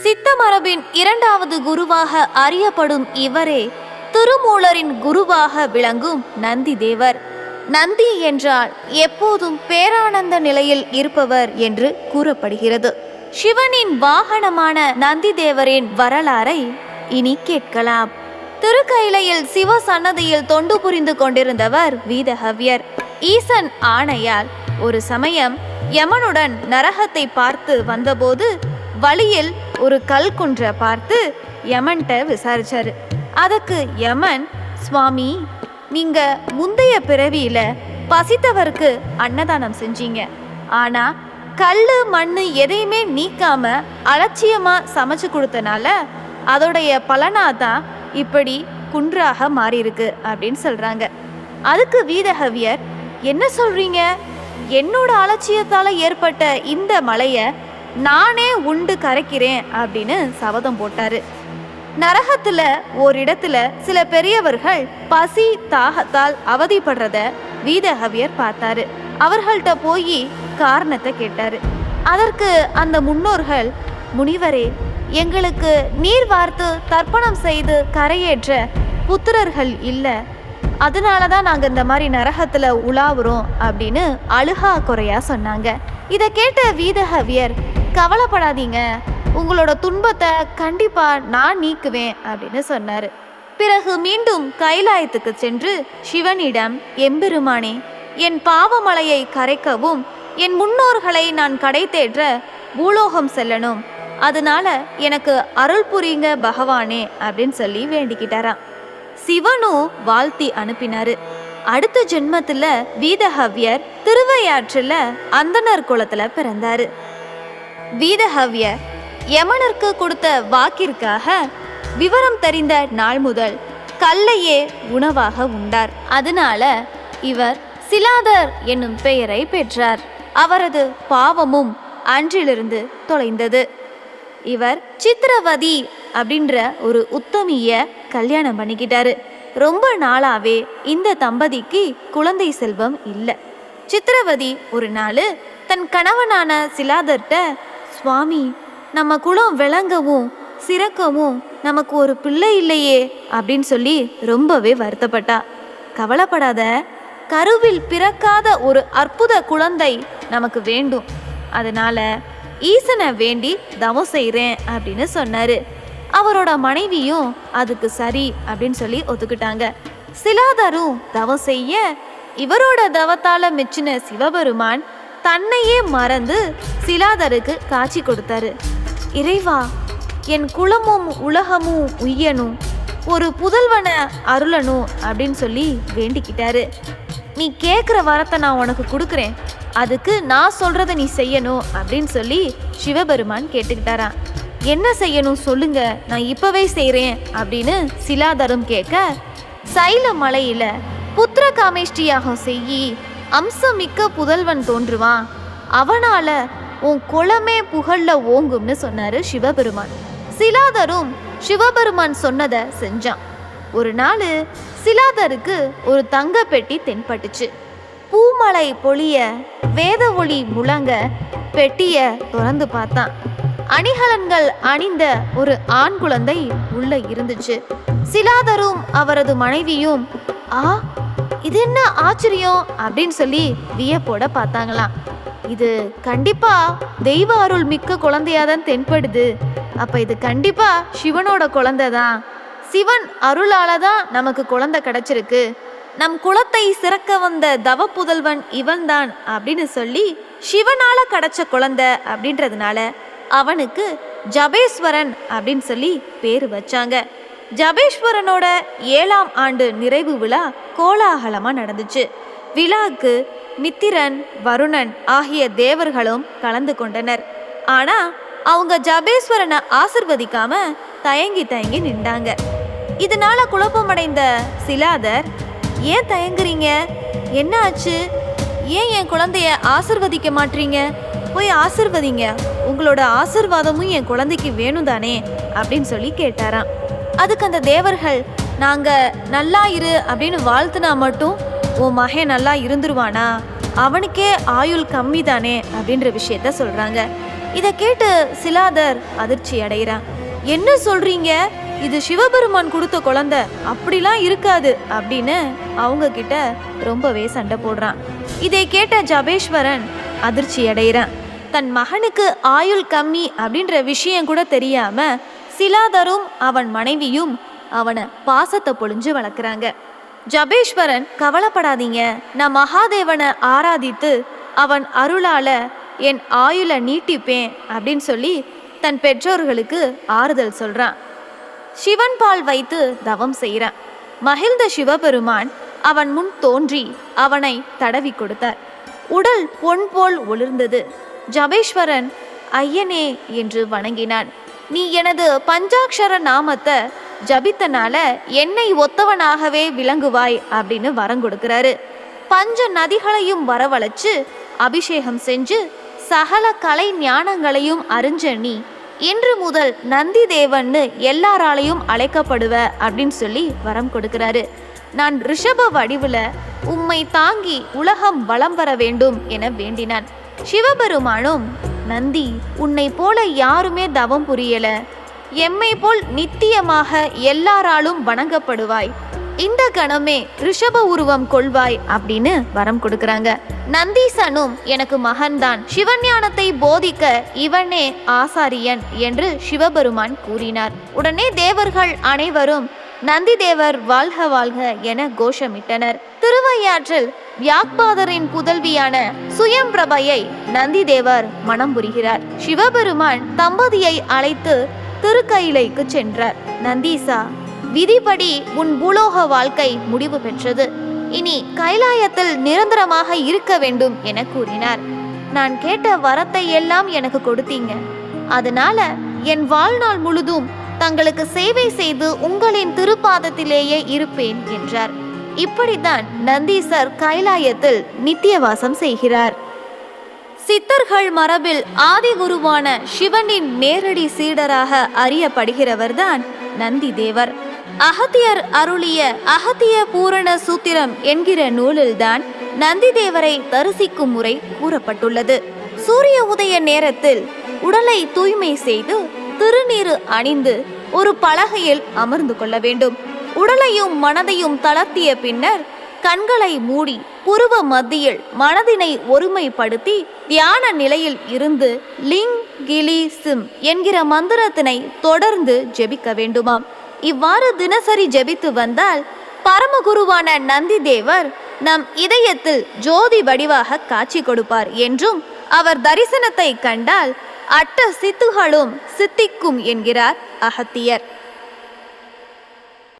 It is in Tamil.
சித்த மரபின் இரண்டாவது குருவாக அறியப்படும் இவரே திருமூலரின் குருவாக விளங்கும் நந்தி தேவர் நந்தி என்றால் எப்போதும் பேரானந்த நிலையில் இருப்பவர் என்று கூறப்படுகிறது. சிவனின் வாகனமான நந்தி தேவரின் வரலாறை இனி கேட்கலாம். திருக்கைலையில் சிவ சன்னதியில் தொண்டு புரிந்து கொண்டிருந்தவர் வீதஹவ்யர் ஈசன் ஆணையால் ஒரு சமயம் யமனுடன் நரகத்தை பார்த்து வந்தபோது வழியில் ஒரு கல் குன்றை பார்த்து யமன்கிட்ட விசாரிச்சாரு. அதுக்கு யமன் சுவாமி நீங்க முந்தைய பிறவியில பசித்தவருக்கு அன்னதானம் செஞ்சீங்க. ஆனா கல்லு மண்ணு எதையுமே நீக்காம அலட்சியமா சமைச்சு கொடுத்தனால அதோடைய பலனா தான் இப்படி குன்றாக மாறியிருக்கு அப்படின்னு சொல்றாங்க. அதுக்கு வீதகவியர் என்ன சொல்றீங்க? என்னோட அலட்சியத்தால ஏற்பட்ட இந்த மலையை நானே உண்டு கரைக்கிறேன் அப்படின்னு சபதம் போட்டாரு. நரகத்துல ஓரிடத்துல சில பெரியவர்கள் பசி தாகத்தால் அவதிப்படுறத வீதஹவியர் பார்த்தாரு. அவர்கள்ட்ட போய் காரணத்தை கேட்டாரு. அதற்கு அந்த முன்னோர்கள் முனிவரே எங்களுக்கு நீர் வார்த்து தர்ப்பணம் செய்து கரையேற்ற புத்திரர்கள் இல்லை. அதனால தான் நாங்கள் இந்த மாதிரி நரகத்தில் உலாவுறோம் அப்படின்னு அழுகா குறையா சொன்னாங்க. இதை கேட்ட வீதஹவியர் கவலைப்படாதீங்க. உங்களோட துன்பத்தை கண்டிப்பா நான் நீக்குவேன் அப்படின்னு சொன்னாரு. பிறகு மீண்டும் கைலாயத்துக்கு சென்று சிவனிடம் எம்பெருமானே என் பாவமலையை கரைக்கவும் என் முன்னோர்களை நான் கடை தேற்ற பூலோகம் செல்லணும். அதனால எனக்கு அருள் புரியுங்க பகவானே அப்படின்னு சொல்லி வேண்டிக்கிட்டாராம். சிவனும் வாழ்த்தி அனுப்பினாரு. அடுத்த ஜென்மத்துல வீதஹவ்யர் திருவையாற்றுல அந்தனர் குளத்தில் பிறந்தாரு. வீதஹவ்யர் யமனருக்கு கொடுத்த வாக்கிற்காக விவரம் தெரிந்த நாள் முதல் கல்லையே உணவாக உண்டார். அதனால இவர் சிலாதர் என்னும் பெயரை பெற்றார். அவரது பாவமும் அன்றிலிருந்து தொலைந்தது. இவர் சித்திரவதி அப்படின்ற ஒரு உத்தமிய கல்யாணம் பண்ணிக்கிட்டாரு. ரொம்ப நாளாவே இந்த தம்பதிக்கு குழந்தை செல்வம் இல்லை. சித்திரவதி ஒரு நாள் தன் கணவனான சிலாதர்கிட்ட சுவாமி நம்ம குலம் விளங்கவும் சிறக்கவும் நமக்கு ஒரு பிள்ளை இல்லையே அப்படின்னு சொல்லி ரொம்பவே வருத்தப்பட்டா. கவலைப்படாத கருவில் பிறக்காத ஒரு அற்புத குழந்தை நமக்கு வேண்டும். அதனால ஈசனை வேண்டி தவம் செய்கிறேன் அப்படின்னு சொன்னாரு. அவரோட மனைவியும் அதுக்கு சரி அப்படின்னு சொல்லி ஒத்துக்கிட்டாங்க. சிலாதரும் தவம் செய்ய இவரோட தவத்தால மெச்சின சிவபெருமான் தன்னையே மறந்து சிலாதருக்கு காட்சி கொடுத்தாரு. இறைவா என் குலமும் உலகமும் உய்யணும் ஒரு புதல்வனை அருளணும் அப்படின்னு சொல்லி வேண்டிக்கிட்டாரு. நீ கேட்குற வரத்தை நான் உனக்கு கொடுக்குறேன். அதுக்கு நான் சொல்கிறத நீ செய்யணும் அப்படின்னு சொல்லி சிவபெருமான் கேட்டுக்கிட்டாரான் என்ன செய்யணும் சொல்லுங்க நான் இப்போவே செய்கிறேன் அப்படின்னு சிலாதரும் கேட்க சைல மலையில் புத்திர காமேஷ்டியாகம் செய்யி அம்சமிக்க புதல்வன் தோன்றுவான். அவனால உன் குளமே புகழ்ல ஓங்கும்னு சொன்னாரு சிவபெருமான். சிலாதரும் சிவபெருமான் சொன்னதை செஞ்சான். ஒரு நாள் சிலாதருக்கு ஒரு தங்க பெட்டி தென்பட்டுச்சு. பூமலை பொழிய வேத ஒளி முழங்க பெட்டிய திறந்து பார்த்தான். அணிகலன்கள் அணிந்த ஒரு ஆண் குழந்தை உள்ள இருந்துச்சு. சிலாதரும் அவரது மனைவியும் ஆ இது என்ன ஆச்சரியம்? அப்படின்னு சொல்லி வியப்போட பார்த்தாங்களாம். இது கண்டிப்பா தெய்வ அருள் மிக்க குழந்தையா தான் தென்படுது. அப்ப இது கண்டிப்பா சிவனோட குழந்தை தான். சிவன் அருளால தான் நமக்கு குழந்தை கிடைச்சிருக்கு. நம் குலத்தை சிறக்க வந்த தவ புதல்வன் இவன்தான் அப்படின்னு சொல்லி சிவனால கிடைச்ச குழந்தை அப்படின்றதுனால அவனுக்கு ஜபேஸ்வரன் அப்படின்னு சொல்லி பேர் வச்சாங்க. ஜபேஸ்வரனோட ஏழாம் ஆண்டு நிறைவு விழா கோலாகலமாக நடந்துச்சு. விழாக்கு மித்திரன் வருணன் ஆகிய தேவர்களும் கலந்து கொண்டனர். ஆனால் அவங்க ஜபேஸ்வரனை ஆசிர்வதிக்காம தயங்கி தயங்கி நின்றாங்க. இதனால குழப்பமடைந்த சிலாதர் ஏன் தயங்குறீங்க? என்ன ஆச்சு? ஏன் என் குழந்தைய ஆசிர்வதிக்க மாட்டீங்க போய் ஆசிர்வதிங்க. உங்களோட ஆசிர்வாதமும் என் குழந்தைக்கு வேணும் தானே அப்படின்னு சொல்லி கேட்டாராம். அதுக்கு அந்த தேவர்கள் நாங்கள் நல்லா இரு அப்படின்னு வாழ்த்துனா மட்டும் உன் மகன் நல்லா இருந்துருவானா? அவனுக்கே ஆயுள் கம்மி தானே அப்படின்ற விஷயத்த சொல்கிறாங்க இதை கேட்டு சிலாதர் அதிர்ச்சி அடைகிறான். என்ன சொல்கிறீங்க இது சிவபெருமான் கொடுத்த குழந்தை. அப்படிலாம் இருக்காது அப்படின்னு அவங்க கிட்ட ரொம்பவே சண்டை போடுறான். இதை கேட்ட ஜபேஸ்வரன் அதிர்ச்சி அடைகிறான். தன் மகனுக்கு ஆயுள் கம்மி அப்படின்ற விஷயம் கூட தெரியாமல் சிலாதரும் அவன் மனைவியும் அவனை பாசத்தை பொழிஞ்சு வளர்க்குறாங்க. ஜபேஸ்வரன் கவலைப்படாதீங்க. நான் மகாதேவனை ஆராதித்து அவன் அருளால என் ஆயுளை நீட்டிப்பேன் அப்படின்னு சொல்லி தன் பெற்றோர்களுக்கு ஆறுதல் சொல்றான். சிவன் பால் வைத்து தவம் செய்கிறான். மகிழ்ந்த சிவபெருமான் அவன் முன் தோன்றி அவனை தடவி கொடுத்தார். உடல் பொன் போல் ஒளிர்ந்தது. ஜபேஸ்வரன் ஐயனே என்று வணங்கினான். நீ எனது பஞ்சாக்ஷர நாமத்தை ஜபித்தனால என்னை ஒத்தவனாகவே விளங்குவாய் அப்படின்னு வரம் கொடுக்கிறாரு. பஞ்ச நதிகளையும் வரவழைச்சு அபிஷேகம் செஞ்சு சகல கலை ஞானங்களையும் அறிஞ்ச நீ இன்று முதல் நந்தி தேவன்னு எல்லாராலையும் அழைக்கப்படுவ அப்படின்னு சொல்லி வரம் கொடுக்கிறாரு. நான் ரிஷப வடிவுல உம்மை தாங்கி உலகம் வலம் வர வேண்டும் என வேண்டினான். சிவபெருமானும் நந்தி உன்னை போல யாருமே தவம் புரியல. எம்மை போல் நித்தியமாக எல்லாராலும் வணங்கப்படுவாய். இந்த கணமே ரிஷப உருவம் கொள்வாய் அப்படின்னு வரம் கொடுக்கறாங்க. நந்தீசனும் எனக்கு மகன்தான். சிவஞானத்தை போதிக்க இவனே ஆசாரியன் என்று சிவபெருமான் கூறினார். உடனே தேவர்கள் அனைவரும் நந்திதேவர் வாழ்க வாழ்க என கோஷமிட்டனர். திருவையாற்றில் வியாக்பாதரின் புதல்வியான சுயம்பிரபையை நந்திதேவர் மனம் புரிகிறார். சிவபெருமான் தம்பதியை அழைத்து திருக்கயிலைக்கு சென்றார். நந்தீசா விதிப்படி உன் பூலோக வாழ்க்கை முடிவு பெற்றது. இனி கைலாயத்தில் நிரந்தரமாக இருக்க வேண்டும் என கூறினார். நான் கேட்ட வரத்தை எல்லாம் எனக்கு கொடுத்தீங்க. அதனால என் வாழ்நாள் முழுதும் தங்களுக்கு சேவை செய்து உங்களின் திருப்பாதத்திலேயே இருப்பேன் என்றார். இப்படித்தான் நந்தீசர் கைலாயத்தில் நித்தியவாசம் செய்கிறார். சித்தர்கள் மரபில் ஆதி குருவான சிவனின் நேரடி சீடராக அறியப்படுகிறவர்தான் நந்தி தேவர் அகத்தியர் அருளிய அகத்திய பூரண சூத்திரம் என்கிற நூலில்தான் நந்தி தேவரை தரிசிக்கும் முறை கூறப்பட்டுள்ளது. சூரிய உதய நேரத்தில் உடலை தூய்மை செய்து திருநீறு அணிந்து ஒரு பலகையில் அமர்ந்து கொள்ள வேண்டும். உடலையும் மனதையும் தளர்த்திய பின்னர் கண்களை மூடி புருவ மத்தியில் மனதினை ஒருமைப்படுத்தி தியான நிலையில் இருந்து லிங் கிலி சிம் என்கிற மந்திரத்தினை தொடர்ந்து ஜெபிக்க வேண்டுமாம். இவ்வாறு தினசரி ஜெபித்து வந்தால் பரமகுருவான நந்தி தேவர் நம் இதயத்தில் ஜோதி வடிவாக காட்சி கொடுப்பார் என்றும் அவர் தரிசனத்தை கண்டால் அட்ட சித்துகளும் சித்திக்கும் என்கிறார் அகத்தியர்.